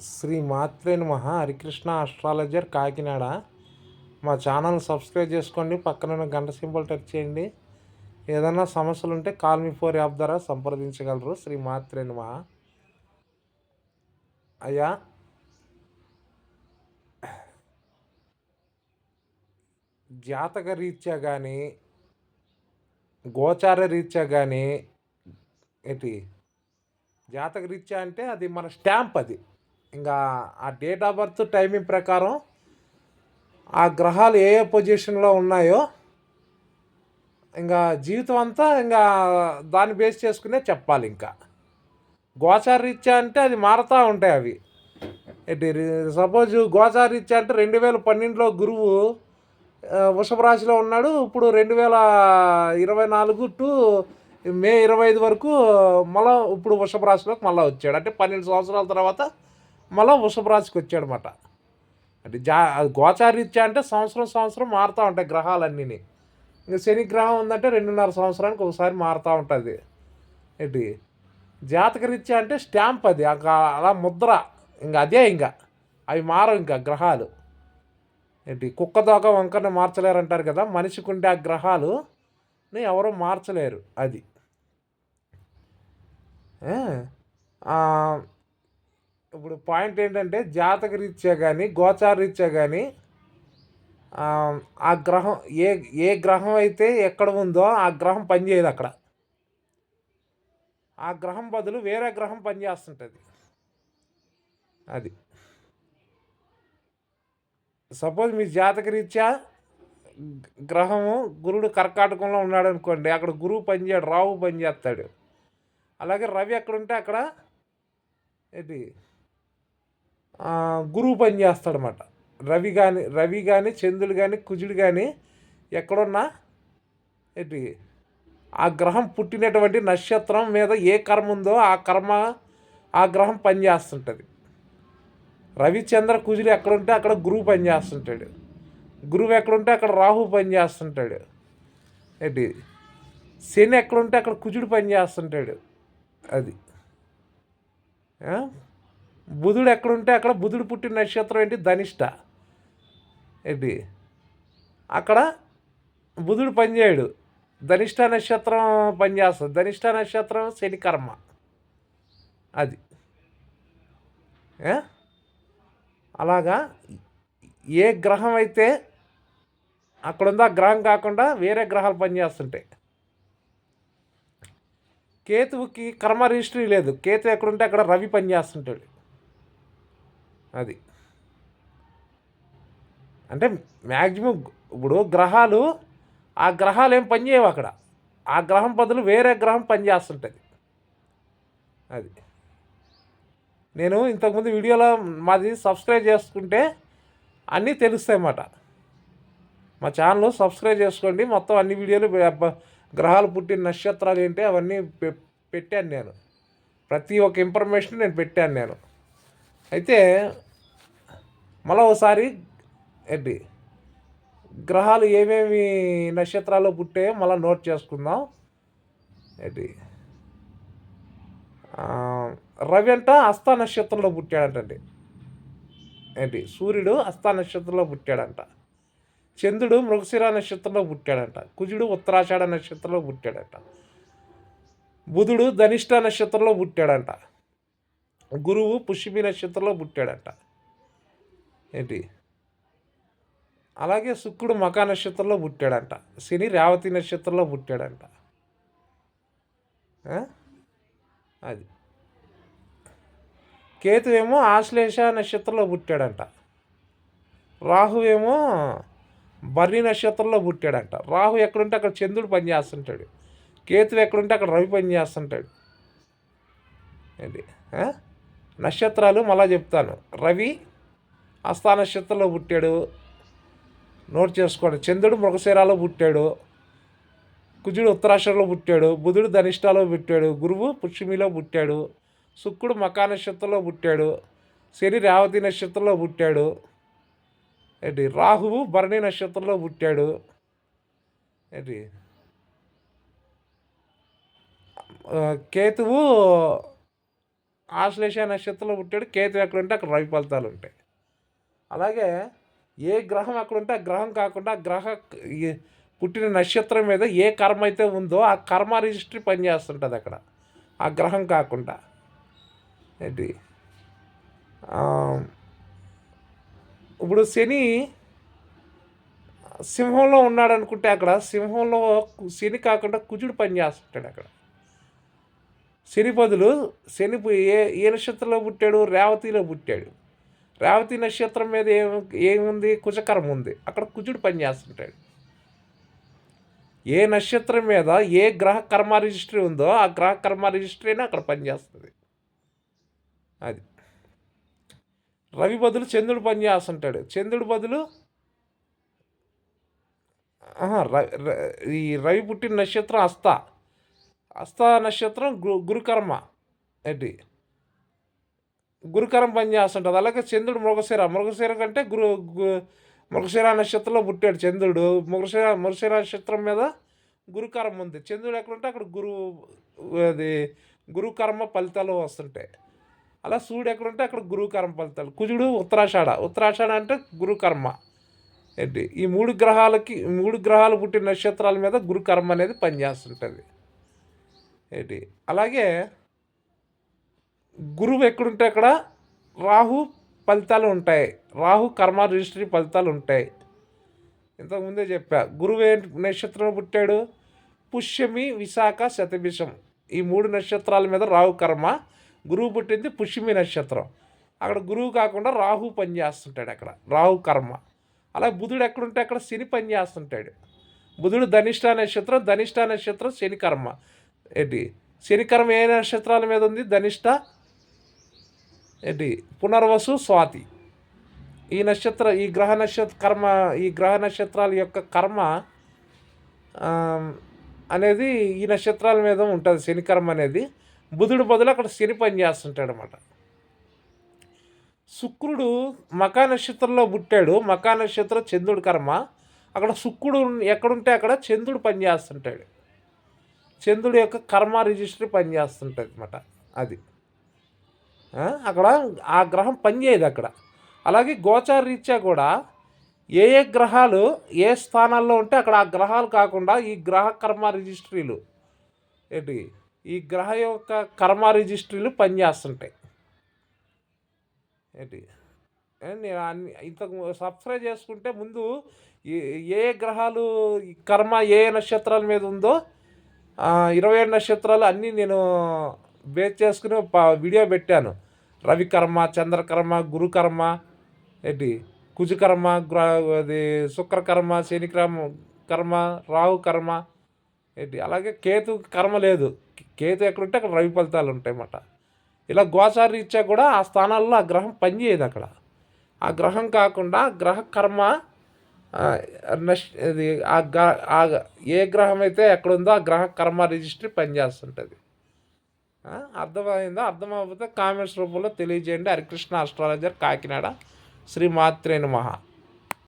శ్రీ మాత్రే నమః. హరికృష్ణ ఆస్ట్రాలజర్ కాకినాడ. మా ఛానల్ సబ్స్క్రైబ్ చేసుకోండి. పక్కన గంట సింబల్ టచ్ చేయండి. ఏదైనా సమస్యలు ఉంటే కాల్ మీ ఫోర్ యాప్ ద్వారా సంప్రదించగలరు. శ్రీ మాత్రే నమః. అయ్యా. జాతక రీత్యా కానీ గోచార రీత్యా కానీ ఏంటి? జాతక రీత్యా అంటే అది మన స్టాంప్ అది. ఇంకా ఆ డేట్ ఆఫ్ బర్త్ టైమింగ్ ప్రకారం ఆ గ్రహాలు ఏ ఏ పొజిషన్లో ఉన్నాయో ఇంకా జీవితం అంతా ఇంకా దాన్ని బేస్ చేసుకునే చెప్పాలి ఇంకా. గోచారీత్యా అంటే అది మారుతూ ఉంటాయి అవి. సపోజ్ గోచారీత్యా అంటే రెండు వేల పన్నెండులో గురువు వృషభ రాశిలో ఉన్నాడు. ఇప్పుడు రెండు వేల ఇరవై నాలుగు టు మే ఇరవై ఐదు వరకు మళ్ళీ ఇప్పుడు వృషభ రాశిలోకి మళ్ళీ వచ్చాడు. అంటే పన్నెండు సంవత్సరాల తర్వాత మళ్ళీ వృషభరాశికి వచ్చాడనమాట అంటే జా అది గోచారీత్యా అంటే సంవత్సరం సంవత్సరం మారుతూ ఉంటాయి గ్రహాలన్నీ ఇంకా శని గ్రహం ఉందంటే రెండున్నర సంవత్సరానికి ఒకసారి మారుతూ ఉంటుంది. ఏంటి? జాతకరీత్యా అంటే స్టాంప్ అది అలా ముద్ర. ఇంకా అదే ఇంకా. అవి మారవు ఇంకా గ్రహాలు. ఏంటి? కుక్క దోక వంకరని మార్చలేరు అంటారు కదా మనిషికి ఉండే ఆ గ్రహాలు ఎవరు మార్చలేరు అది. ఇప్పుడు పాయింట్ ఏంటంటే జాతక రీత్యా కానీ గోచార రీత్యా కానీ ఆ గ్రహం ఏ ఏ గ్రహం అయితే ఎక్కడ ఉందో ఆ గ్రహం పనిచేయదు అక్కడ. ఆ గ్రహం బదులు వేరే గ్రహం పనిచేస్తుంటుంది. అది. సపోజ్ మీ జాతక రీత్యా గ్రహము గురుడు కర్కాటకంలో ఉన్నాడు అనుకోండి అక్కడ గురువు పనిచేయడు రావు పనిచేస్తాడు. అలాగే రవి ఎక్కడుంటే అక్కడ ఏంటి గురువు పని చేస్తాడనమాట రవి కానీ రవి కానీ చంద్రుడు కానీ కుజుడు కానీ ఎక్కడున్నా ఏంటి ఆ గ్రహం పుట్టినటువంటి నక్షత్రం మీద ఏ కర్మ ఉందో ఆ కర్మ ఆ గ్రహం పనిచేస్తుంటుంది రవిచంద్ర కుజుడు ఎక్కడుంటే అక్కడ గురువు పనిచేస్తుంటాడు గురువు ఎక్కడుంటే అక్కడ రాహు పనిచేస్తుంటాడు ఏంటి శని ఎక్కడుంటే అక్కడ కుజుడు పనిచేస్తుంటాడు అది. బుధుడు ఎక్కడుంటే అక్కడ బుధుడు పుట్టిన నక్షత్రం ఏంటి? ధనిష్ట. ఏంటి? అక్కడ బుధుడు పనిచేయడు ధనిష్ట నక్షత్రం పనిచేస్తుంది ధనిష్ట నక్షత్రం శని కర్మ అది అలాగా ఏ గ్రహం అయితే అక్కడ ఉందో ఆ గ్రహం కాకుండా వేరే గ్రహాలు పనిచేస్తుంటాయి కేతువుకి కర్మ రిజిస్ట్రీ లేదు. కేతు ఎక్కడుంటే అక్కడ రవి పనిచేస్తుంటాడు అది. అంటే మ్యాక్సిమం ఇప్పుడు గ్రహాలు ఆ గ్రహాలు ఏం పనిచేయవు అక్కడ. ఆ గ్రహం బదులు వేరే గ్రహం పనిచేస్తుంటుంది అది. నేను ఇంతకుముందు వీడియోలో మాది సబ్స్క్రైబ్ చేసుకుంటే అన్నీ తెలుస్తాయి అన్నమాట. మా ఛానల్ సబ్స్క్రైబ్ చేసుకోండి. మొత్తం అన్ని వీడియోలు గ్రహాలు పుట్టిన నక్షత్రాలు ఏంటి అవన్నీ పె- పెట్టాను నేను. ప్రతి ఒక్క ఇన్ఫర్మేషన్ నేను పెట్టాను నేను. అయితే మళ్ళీ ఒకసారి ఏంటి? గ్రహాలు ఏమేమి నక్షత్రాలు పుట్టే మళ్ళీ నోట్ చేసుకుందాం. ఏంటి? రవి అంట అస్తా నక్షత్రంలో పుట్టాడంటండి. ఏంటి? సూర్యుడు అస్తా నక్షత్రంలో పుట్టాడంట. చంద్రుడు మృగశిర నక్షత్రంలో పుట్టాడంట. కుజుడు ఉత్తరాషాఢ నక్షత్రంలో పుట్టాడంట. బుధుడు ధనిష్ట నక్షత్రంలో పుట్టాడంట. గురువు పుష్యమి నక్షత్రంలో పుట్టాడంట. ఏంటి? అలాగే శుక్రుడు మకా నక్షత్రంలో పుట్టాడంట. శని రేవతి నక్షత్రంలో పుట్టాడంట. అది. కేతు ఏమో ఆశ్లేష నక్షత్రంలో పుట్టాడంట. రాహు ఏమో బర్రి నక్షత్రంలో పుట్టాడంట. రాహు ఎక్కడుంటే అక్కడ చంద్రుడు పనిచేస్తుంటాడు. కేతు ఎక్కడుంటే అక్కడ రవి పనిచేస్తుంటాడు. ఏంటి? నక్షత్రాలు మళ్ళా చెప్తాను. రవి అస్థాన నక్షత్రంలో పుట్టాడు. నోట్ చేసుకోండి. చంద్రుడు మృగశీరాలో పుట్టాడు. కుజుడు ఉత్తరాషంలో పుట్టాడు. బుధుడు ధనిష్టాలో పుట్టాడు. గురువు పుష్మిలో పుట్టాడు. శుక్రుడు మకా నక్షత్రంలో పుట్టాడు. శని రేవతి నక్షత్రంలో పుట్టాడు. ఏంటి? రాహువు భరణి నక్షత్రంలో పుట్టాడు. ఏంటి? కేతువు ఆశ్లేష నక్షత్రంలో పుట్టాడు. కేతు ఎక్కడ ఉంటే అక్కడ రవి ఫలితాలు ఉంటాయి. అలాగే ఏ గ్రహం అక్కడ ఉంటే ఆ గ్రహం కాకుండా గ్రహ పుట్టిన నక్షత్రం మీద ఏ కర్మ అయితే ఉందో ఆ కర్మ రిజిస్ట్రీ పనిచేస్తుంటుంది అక్కడ. ఆ గ్రహం కాకుండా. ఏంటి? ఇప్పుడు శని సింహంలో ఉన్నాడు అనుకుంటే అక్కడ సింహంలో శని కాకుండా కుజుడు పనిచేస్తుంటాడు అక్కడ. శని బదులు శని ఏ ఏ నక్షత్రంలో పుట్టాడు? రేవతిలో పుట్టాడు. రేవతి నక్షత్రం మీద ఏం ఏముంది? కుజకరం ఉంది. అక్కడ కుజుడు పనిచేస్తుంటాడు ఏ నక్షత్రం మీద ఏ గ్రహ కర్మ రిజిస్ట్రీ ఉందో ఆ గ్రహ కర్మ రిజిస్ట్రీనే అక్కడ పనిచేస్తుంది అది. రవి బదులు చంద్రుడు పనిచేస్తుంటాడు చంద్రుడు బదులు ఈ రవి పుట్టిన నక్షత్రం అస్త. అస్త నక్షత్రం గు గురుకర్మ. ఏంటి గురుకరం పనిచేస్తుంటుంది అలాగే చంద్రుడు మృగశిర. మృగశిర కంటే గురు గు- మృగశిర నక్షత్రంలో పుట్టాడు చంద్రుడు. మృగశిర మృగశిర నక్షత్రం మీద గురుకరం ఉంది. చంద్రుడు ఎక్కడుంటే అక్కడ గురు అది గురుకర్మ ఫలితాలు వస్తుంటాయి. అలా సూర్యుడు ఎక్కడుంటే అక్కడ గురుకర్మ ఫలితాలు. కుజుడు ఉత్తరాషాఢ. ఉత్తరాషాఢ అంటే గురుకర్మ. ఏంటి? ఈ మూడు గ్రహాలకి మూడు గ్రహాలు పుట్టిన నక్షత్రాల మీద గురుకర్మ అనేది పనిచేస్తుంటుంది. ఏంటి? అలాగే గురువు ఎక్కడుంటే అక్కడ రాహు ఫలితాలు ఉంటాయి. రాహు కర్మ రిజిస్ట్రీ ఫలితాలు ఉంటాయి. ఇంతకుముందే చెప్పా గురువు ఏ నక్షత్రం పుట్టాడు? పుష్యమి విశాఖ శతభిషం. ఈ మూడు నక్షత్రాల మీద రాహు కర్మ గురువు పుట్టింది పుష్యమి నక్షత్రం. అక్కడ గురువు కాకుండా రాహు పనిచేస్తుంటాడు అక్కడ రాహు కర్మ. అలా బుధుడు ఎక్కడుంటే అక్కడ శని పనిచేస్తుంటాడు. బుధుడు ధనిష్ట నక్షత్రం ధనిష్ట నక్షత్రం శని కర్మ. ఏంటి? శని కర్మ ఏ నక్షత్రాల మీద ఉంది? ధనిష్ట ఏంటి? పునర్వసు స్వాతి. ఈ నక్షత్ర ఈ గ్రహ నక్షత్ర కర్మ ఈ గ్రహ నక్షత్రాల యొక్క కర్మ అనేది ఈ నక్షత్రాల మీద ఉంటుంది. శని కర్మ అనేది. బుధుడు బదులు అక్కడ శని పని చేస్తుంటాడు అనమాట శుక్రుడు మకా నక్షత్రంలో పుట్టాడు. మకా నక్షత్రం చంద్రుడి కర్మ. అక్కడ శుక్రుడు ఎక్కడుంటే అక్కడ చంద్రుడు పని చేస్తుంటాడు. చంద్రుడి యొక్క కర్మ రిజిస్ట్రీ పనిచేస్తుంటుంది అనమాట అది. అక్కడ ఆ గ్రహం పనిచేయదు అక్కడ. అలాగే గోచార రీత్యా కూడా ఏ ఏ గ్రహాలు ఏ స్థానాల్లో ఉంటే అక్కడ ఆ గ్రహాలు కాకుండా ఈ గ్రహ కర్మ రిజిస్ట్రీలు ఏంటి? ఈ గ్రహ యొక్క కర్మ రిజిస్ట్రీలు పనిచేస్తుంటాయి. ఏంటి? ఏ నేను అన్ని ఇంతకు సబ్స్క్రైబ్ చేసుకుంటే ముందు ఏ ఏ గ్రహాలు ఈ కర్మ ఏ నక్షత్రాల మీద ఉందో ఇరవై ఏడు నక్షత్రాలు అన్నీ నేను బేస్ చేసుకుని వీడియో పెట్టాను. రవికర్మ చంద్రకర్మ గురుకర్మ ఏంటి? కుజకర్మ గ్ర అది శుక్రకర్మ శనికర్మ కర్మ రాహు కర్మ ఏంటి? అలాగే కేతు కర్మ లేదు. కేతు ఎక్కడుంటే అక్కడ రవి ఫలితాలు ఉంటాయి అన్నమాట ఇలా గోచారి ఇచ్చా కూడా ఆ స్థానాల్లో ఆ గ్రహం పనిచేయదు అక్కడ. ఆ గ్రహం కాకుండా గ్రహ కర్మ ఆ, నష్ ఇది ఆ గ్ర ఏ గ్రహం అయితే ఎక్కడుందో ఆ గ్రహ కర్మ రిజిస్ట్రీ పనిచేస్తుంటుంది అర్థమైందా? అర్థమైపోతే కామెంట్స్ రూపంలో తెలియజేయండి. హరికృష్ణ అస్ట్రాలజర్ కాకినాడ. శ్రీ మాత్రే మహా